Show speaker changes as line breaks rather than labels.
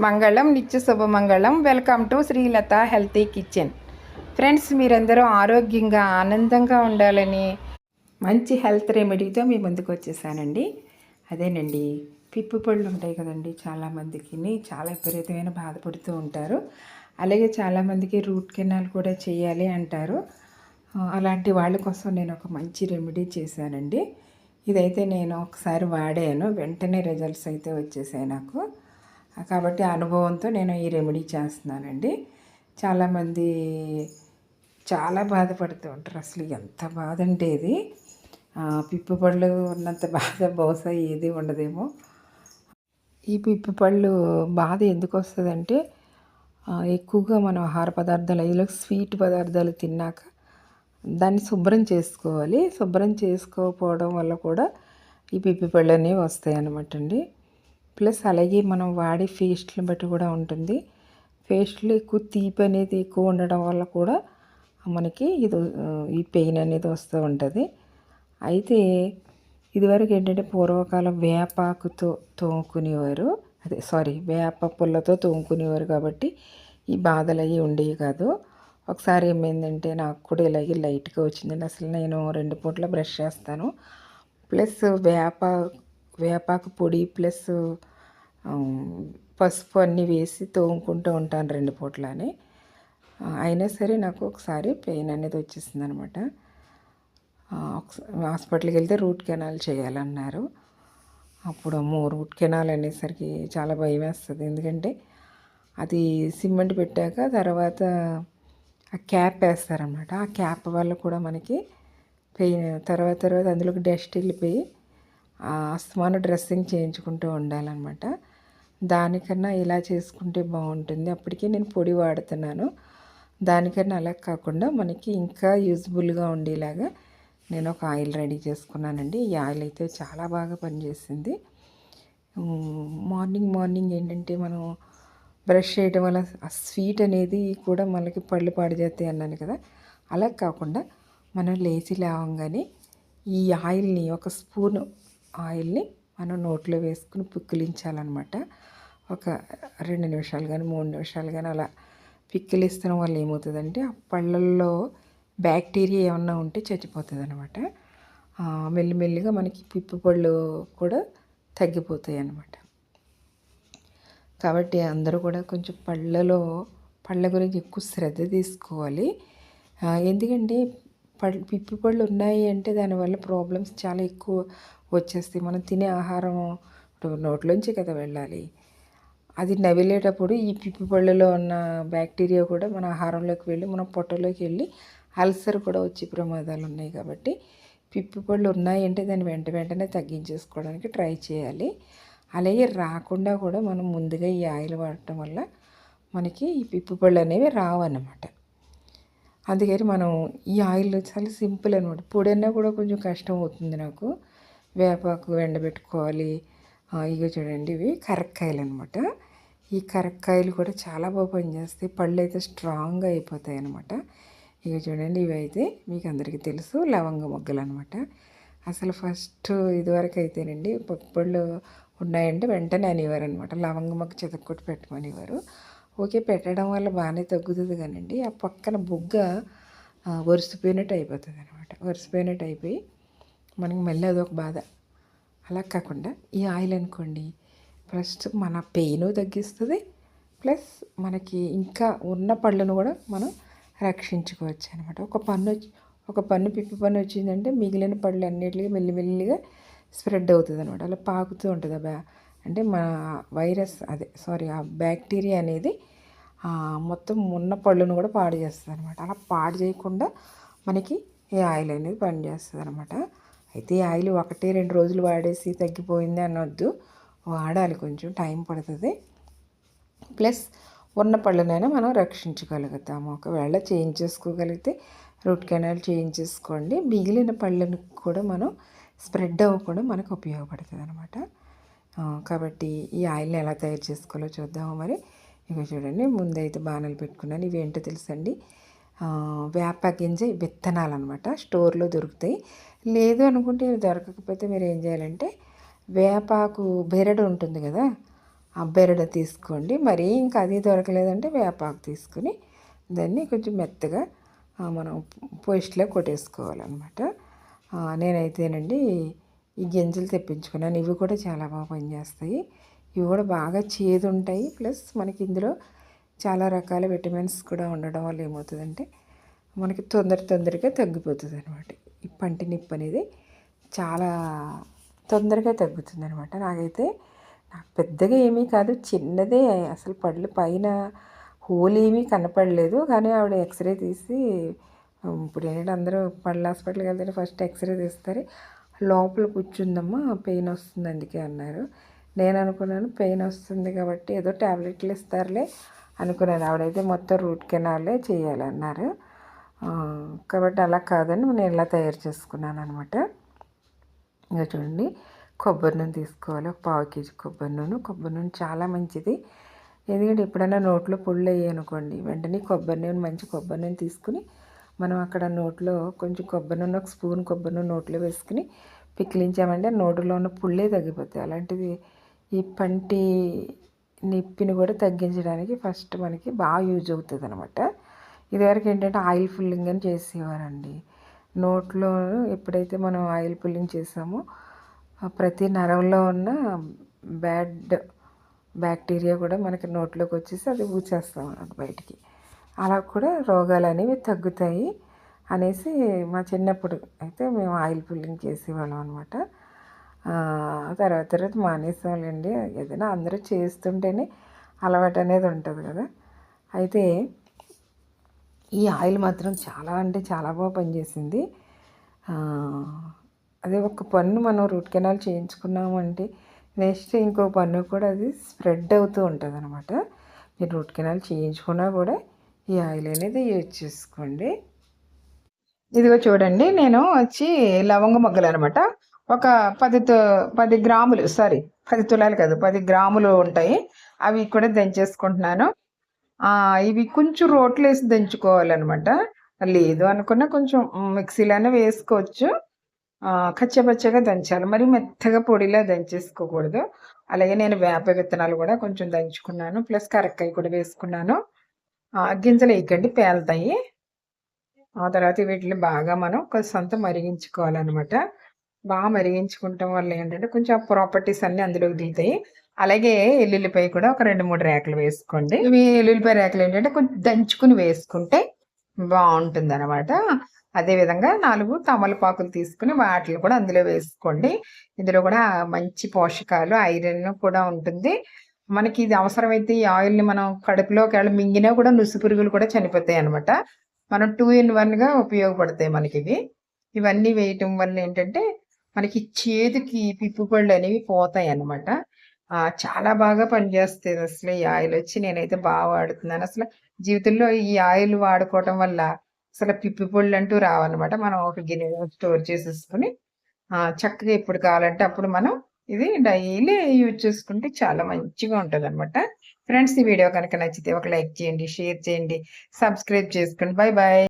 మంగళం నిత్య శుభమంగళం welcome to Srilatha healthy kitchen. Friends మీరందరూ ఆరోగ్యంగా ఆనందంగా ఉండాలని మంచి హెల్త్ రెమెడీతో మీ ముందుకు వచ్చేసానండి. అదేనండి పిప్పు పళ్ళు ఉంటాయి కదండి చాలామందికి చాలా విపరీతమైన బాధపడుతూ ఉంటారు. అలాగే చాలామందికి రూట్ కెనాల్ కూడా చేయాలి అంటారు. అలాంటి వాళ్ళ కోసం నేను ఒక మంచి రెమెడీ చేశానండి. ఇదైతే నేను ఒకసారి వాడాను వెంటనే రిజల్ట్స్ అయితే వచ్చేసాయి నాకు. కాబట్టి అనుభవంతో నేను ఈ రెమెడీ చేస్తున్నానండి. చాలామంది చాలా బాధపడుతూ ఉంటారు. అసలు ఎంత బాధ అంటే ఇది. పిప్పి పళ్ళు ఉన్నంత బాధ బహుశా ఏది ఉండదేమో. ఈ పిప్పి పళ్ళు బాధ ఎందుకు వస్తుందంటే ఎక్కువగా మనం ఆహార పదార్థాలు అందులో స్వీట్ పదార్థాలు తిన్నాక దాన్ని శుభ్రం చేసుకోవాలి. శుభ్రం చేసుకోకపోవడం వల్ల కూడా ఈ పిప్పి పళ్ళు అనేవి వస్తాయి అన్నమాట అండి. ప్లస్ అలాగే మనం వాడే పేస్ట్ని బట్టి కూడా ఉంటుంది. ఫేస్ట్లు ఎక్కువ తీపి అనేది ఎక్కువ ఉండడం వల్ల కూడా మనకి ఇది ఈ పెయిన్ అనేది వస్తూ ఉంటుంది. అయితే ఇదివరకు ఏంటంటే పూర్వకాలం వేపాకుతో తోముకునేవారు. అదే సారీ వేప పుల్లతో తోముకునేవారు కాబట్టి ఈ బాధలు అవి ఉండేవి కాదు. ఒకసారి ఏమైందంటే నాకు కూడా ఇలాగే లైట్గా వచ్చిందండి. అసలు నేను రెండు పూట్ల బ్రష్ చేస్తాను. ప్లస్ వేప వేపాకు పొడి ప్లస్ పసుపు అన్నీ వేసి తోముకుంటూ ఉంటాను రెండు పూటలని. అయినా సరే నాకు ఒకసారి పెయిన్ అనేది వచ్చేసింది అనమాట హాస్పిటల్కి వెళ్తే రూట్ కెనాల్ చేయాలన్నారు. అప్పుడు అమ్మో రూట్ కెనాల్ అనేసరికి చాలా భయం వేస్తుంది. ఎందుకంటే అది సిమెంట్ పెట్టాక తర్వాత ఆ క్యాప్ వేస్తారన్నమాట ఆ క్యాప్ వల్ల కూడా మనకి పెయిన్ తర్వాత తర్వాత అందులోకి డస్ట్ వెళ్ళిపోయి ఆ అస్తమాన డ్రెస్సింగ్ చేయించుకుంటూ ఉండాలన్నమాట. దానికన్నా ఇలా చేసుకుంటే బాగుంటుంది. అప్పటికే నేను పొడి వాడుతున్నాను. దానికన్నా అలా కాకుండా మనకి ఇంకా యూజ్ఫుల్గా ఉండేలాగా నేను ఒక ఆయిల్ రెడీ చేసుకున్నానండి. ఈ ఆయిల్ అయితే చాలా బాగా పనిచేసింది. మార్నింగ్ మార్నింగ్ ఏంటంటే మనం బ్రష్ చేయడం వల్ల ఆ స్వీట్ అనేది కూడా మనకి పళ్ళు పాడు చేస్తాయి అన్నాను కదా. అలా కాకుండా మనం లేచి లేవంగానే ఈ ఆయిల్ని ఒక స్పూన్ ఆయిల్ని మనం నోట్లో వేసుకుని పిక్కిలించాలన్నమాట. ఒక రెండు నిమిషాలు కానీ మూడు నిమిషాలు కానీ అలా పిక్కిలిస్తడం వల్ల ఏమవుతుందంటే ఆ పళ్ళల్లో బ్యాక్టీరియా ఏమన్నా ఉంటే చచ్చిపోతుంది అనమాట మెల్లిమెల్లిగా మనకి పిప్పి పళ్ళు కూడా తగ్గిపోతాయి అన్నమాట కాబట్టి అందరూ కూడా కొంచెం పళ్ళలో పళ్ళ గురించి ఎక్కువ శ్రద్ధ తీసుకోవాలి. ఎందుకంటే పళ్ళు పిప్పి పళ్ళు ఉన్నాయి అంటే దానివల్ల ప్రాబ్లమ్స్ చాలా ఎక్కువ వచ్చేస్తాయి. మనం తినే ఆహారం నోట్లోంచి కదా వెళ్ళాలి. అది నవిలేటప్పుడు ఈ పిప్పి పళ్ళలో ఉన్న బ్యాక్టీరియా కూడా మన ఆహారంలోకి వెళ్ళి మన పొట్టలోకి వెళ్ళి అల్సర్ కూడా వచ్చే ప్రమాదాలు ఉన్నాయి కాబట్టి పిప్పి పళ్ళు ఉన్నాయంటే దాన్ని వెంట వెంటనే తగ్గించేసుకోవడానికి ట్రై చేయాలి. అలాగే రాకుండా కూడా మనం ముందుగా ఈ ఆయిల్ వాడటం వల్ల మనకి ఈ పిప్పి పళ్ళు అనేవి రావన్నమాట. అందుకని మనం ఈ ఆయిల్ చాలా సింపుల్ అనమాట పొడన్నా కూడా కొంచెం కష్టం అవుతుంది నాకు. వేపాకు ఎండబెట్టుకోవాలి. ఆ, చూడండి ఇవి కరక్కాయలు అనమాట ఈ కరక్కాయలు కూడా చాలా బాగా పనిచేస్తాయి. పళ్ళు అయితే స్ట్రాంగ్గా అయిపోతాయి అనమాట ఇక చూడండి ఇవి అయితే మీకు అందరికీ తెలుసు. లవంగ మొగ్గలు అనమాట అసలు ఫస్ట్ ఇదివరకు అయితేనండి పప్పుళ్ళు ఉన్నాయంటే వెంటనే అనేవారు అనమాట లవంగ మొగ్గ చెతక్కొట్టి పెట్టమనేవారు. ఓకే పెట్టడం వల్ల బాగానే తగ్గుతుంది కానండి. ఆ పక్కన బుగ్గ వరిసిపోయినట్టు అయిపోతుంది అనమాట వరిసిపోయినట్టు అయిపోయి మనకి మళ్ళీ అదొక బాధ. అలా కాకుండా ఈ ఆయిల్ అనుకోండి ఫస్ట్ మన పెయిన్ తగ్గిస్తుంది ప్లస్ మనకి ఇంకా ఉన్న పళ్ళను కూడా మనం రక్షించుకోవచ్చు అనమాట ఒక పన్ను వచ్చి- ఒక పన్ను పిప్పి పన్ను వచ్చిందంటే మిగిలిన పళ్ళు అన్నిటికీ మెల్లిమెల్లిగా స్ప్రెడ్ అవుతుంది అనమాట అలా పాకుతూ ఉంటుంది బ్యా అంటే మన వైరస్ అదే సారీ ఆ బ్యాక్టీరియా అనేది మొత్తం ఉన్న పళ్ళును కూడా పాడు చేస్తుంది అనమాట అలా పాడు చేయకుండా మనకి ఈ ఆయిల్ అనేది పనిచేస్తుంది అనమాట అయితే ఈ ఆయిల్ ఒకటి రెండు రోజులు వాడేసి తగ్గిపోయింది అనొద్దు. వాడాలి కొంచెం టైం పడుతుంది. ప్లస్ ఉన్న పళ్ళనైనా మనం రక్షించగలుగుతాము. ఒకవేళ చేయించేసుకోగలిగితే రూట్ కెనాల్ చేయించేసుకోండి మిగిలిన పళ్ళను కూడా మనం స్ప్రెడ్ అవ్వకుండా మనకు ఉపయోగపడుతుంది అనమాట కాబట్టి ఈ ఆయిల్ని ఎలా తయారు చేసుకోవాలో చూద్దాము మరి. ఇవి చూడండి ముందైతే బాణలు పెట్టుకున్నాను. ఇవి ఏంటో తెలుసండి? వేప గింజ విత్తనాలు అనమాట స్టోర్లో దొరుకుతాయి. లేదు అనుకుంటే ఇవి దొరకకపోతే మీరు ఏం చేయాలంటే వేపాకు బెరడు ఉంటుంది కదా ఆ బెరడు తీసుకోండి. మరీ ఇంకా అది దొరకలేదంటే వేపాకు తీసుకుని దాన్ని కొంచెం మెత్తగా మనం పోస్ట్లో కొట్టేసుకోవాలన్నమాట. నేనైతేనండి ఈ గింజలు తెప్పించుకున్నాను. ఇవి కూడా చాలా బాగా పనిచేస్తాయి. ఇవి కూడా బాగా చేదు ఉంటాయి ప్లస్ మనకి ఇందులో చాలా రకాల విటమిన్స్ కూడా ఉండడం వల్ల ఏమవుతుందంటే మనకి తొందర తొందరగా తగ్గిపోతుంది అనమాట ఈ పంటి నిప్పు అనేది చాలా తొందరగా తగ్గుతుంది అనమాట నాకైతే నాకు పెద్దగా ఏమీ కాదు చిన్నదే అసలు పళ్ళు పైన హోల్ ఏమీ కనపడలేదు. కానీ ఆవిడ ఎక్స్రే తీసి ఇప్పుడు ఏంటంటే అందరూ పళ్ళ హాస్పిటల్కి వెళ్తే ఫస్ట్ ఎక్స్రే తీస్తారు. లోపల కూర్చుందమ్మా పెయిన్ వస్తుంది అందుకే అన్నారు. నేను అనుకున్నాను పెయిన్ వస్తుంది కాబట్టి ఏదో ట్యాబ్లెట్లు ఇస్తారులే అనుకున్నాను. ఆవిడైతే మొత్తం రూట్ కెనాలే చేయాలన్నారు. కాబట్టి అలా కాదని నేను ఇలా తయారు చేసుకున్నాను అనమాట ఇంకా చూడండి కొబ్బరి నూనె తీసుకోవాలి ఒక పావు కేజీ కొబ్బరి నూనె. కొబ్బరి నూనె చాలా మంచిది. ఎందుకంటే ఎప్పుడైనా నోట్లో పుళ్ళు అయ్యాయనుకోండి వెంటనే కొబ్బరి నూనె మంచి కొబ్బరి నూనె తీసుకుని మనం అక్కడ నోట్లో కొంచెం కొబ్బరి నూనె ఒక స్పూన్ కొబ్బరి నూనె నోట్లో వేసుకుని పిక్కిలించామంటే నోటిలో ఉన్న పుళ్ళే తగ్గిపోతాయి. అలాంటిది ఈ పంటి నొప్పిని కూడా తగ్గించడానికి ఫస్ట్ మనకి బాగా యూజ్ అవుతుంది అనమాట ఇదివరకు ఏంటంటే ఆయిల్ ఫుల్లింగ్ అని చేసేవారండి. నోట్లో ఎప్పుడైతే మనం ఆయిల్ పుల్లింగ్ చేసామో ప్రతి నరంలో ఉన్న బ్యాడ్ బ్యాక్టీరియా కూడా మనకి నోట్లోకి వచ్చేసి అది ఊచేస్తాం అన్నమాట బయటికి. అలా కూడా రోగాలు అనేవి తగ్గుతాయి అనేసి మా చిన్నప్పుడు అయితే మేము ఆయిల్ పుల్లింగ్ చేసేవాళ్ళం అనమాట. తర్వాత తర్వాత మానేసాంలేండి. ఏదైనా అందరూ చేస్తుంటేనే అలవాటు అనేది ఉంటుంది కదా. అయితే ఈ ఆయిల్ మాత్రం చాలా అంటే చాలా బాగా పనిచేసింది. అదే ఒక పన్ను మనం రూట్ కెనాల్ చేయించుకున్నామంటే నెక్స్ట్ ఇంకో పన్ను కూడా అది స్ప్రెడ్ అవుతూ ఉంటుంది అనమాట మీరు రూట్ కెనాల్ చేయించుకున్నా కూడా ఈ ఆయిల్ అనేది యూజ్ చేసుకోండి. ఇదిగో చూడండి నేను వచ్చి లవంగ మొగ్గలు అనమాట ఒక పది పది గ్రాములు సారీ పది తులాలు కాదు పది గ్రాములు ఉంటాయి. అవి కూడా దంచేసుకుంటున్నాను. ఇవి కొంచెం రోట్లు వేసి దంచుకోవాలన్నమాట. లేదు అనుకున్నా కొంచెం మిక్సీలోనే వేసుకోవచ్చు. కచ్చపచ్చగా దంచాలి. మరి మెత్తగా పొడిలా దంచేసుకోకూడదు. అలాగే నేను వేప విత్తనాలు కూడా కొంచెం దంచుకున్నాను. ప్లస్ కరక్కాయ కూడా వేసుకున్నాను. గింజలు వేయకండి పేలుతాయి. ఆ తర్వాత వీటిని బాగా మనం కొంత మరిగించుకోవాలన్నమాట. బాగా మరిగించుకుంటాం వల్ల ఏంటంటే కొంచెం ప్రాపర్టీస్ అన్ని అందులోకి దిగుతాయి. అలాగే ఎల్లుల్లిపాయ కూడా ఒక రెండు మూడు రేకలు వేసుకోండి. ఇవి ఎల్లుల్లిపాయ రేకలు ఏంటంటే కొంచెం దంచుకుని వేసుకుంటే బాగుంటుంది అనమాట అదేవిధంగా నాలుగు తమలపాకులు తీసుకుని వాటిని కూడా అందులో వేసుకోండి. ఇందులో కూడా మంచి పోషకాలు ఐరన్ కూడా ఉంటుంది. మనకి ఇది అవసరమైతే ఈ ఆయిల్ని మనం కడుపులోకి వెళ్ళి మింగినా కూడా నుసు పురుగులు కూడా చనిపోతాయి అనమాట మనం టూ ఇన్ వన్గా ఉపయోగపడతాయి మనకి ఇవి. ఇవన్నీ వేయటం వల్ల ఏంటంటే మనకి చేతికి పిప్పుపళ్ళు అనేవి పోతాయి అనమాట చాలా బాగా పనిచేస్తుంది అసలు ఈ ఆయిల్ వచ్చి నేనైతే బాగా వాడుతున్నాను. అసలు జీవితంలో ఈ ఆయిల్ వాడుకోవటం వల్ల అసలు పిప్పి పొళ్ళు అంటూ రావన్నమాట. మనం ఒక గిన్నె స్టోర్ చేసేసుకుని చక్కగా ఎప్పుడు కావాలంటే అప్పుడు మనం ఇది డైలీ యూజ్ చేసుకుంటే చాలా మంచిగా ఉంటుంది అనమాట ఫ్రెండ్స్ ఈ వీడియో కనుక నచ్చితే ఒక లైక్ చేయండి షేర్ చేయండి సబ్స్క్రైబ్ చేసుకోండి. Bye bye